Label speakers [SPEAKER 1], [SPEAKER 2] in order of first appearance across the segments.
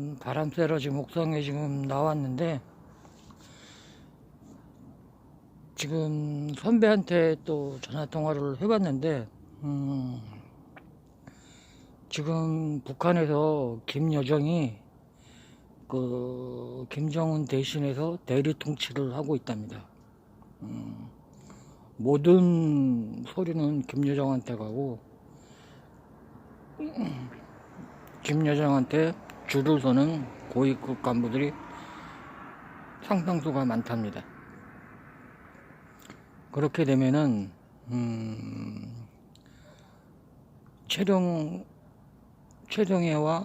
[SPEAKER 1] 음, 바람 쐬러 지금 옥상에 지금 나왔는데 지금 선배한테 또 전화 통화를 해봤는데 음, 지금 북한에서 김여정이 그 김정은 대신해서 대리 통치를 하고 있답니다. 음, 모든 소리는 김여정한테 가고 김여정한테 줄을 서는 고위급 간부들이 상당수가 많답니다. 그렇게 되면은 음, 최령 최정혜와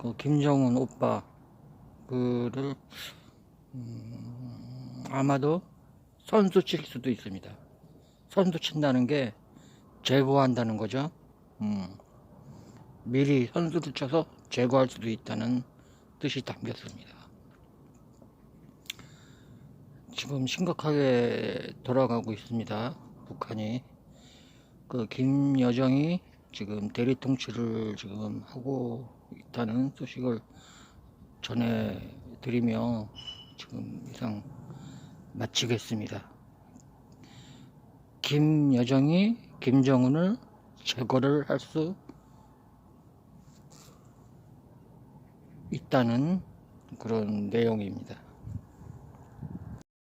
[SPEAKER 1] 그 김정은 오빠 그를 음, 아마도 선수 칠 수도 있습니다. 선수 친다는 게 제거한다는 거죠. 음, 미리 선수를 쳐서 제거할 수도 있다는 뜻이 담겼습니다. 지금 심각하게 돌아가고 있습니다. 북한이 그 김여정이 지금 대리 통치를 지금 하고 있다는 소식을 전해드리며 지금 이상 마치겠습니다. 김여정이 김정은을 제거를 할 수 있다는 그런 내용입니다.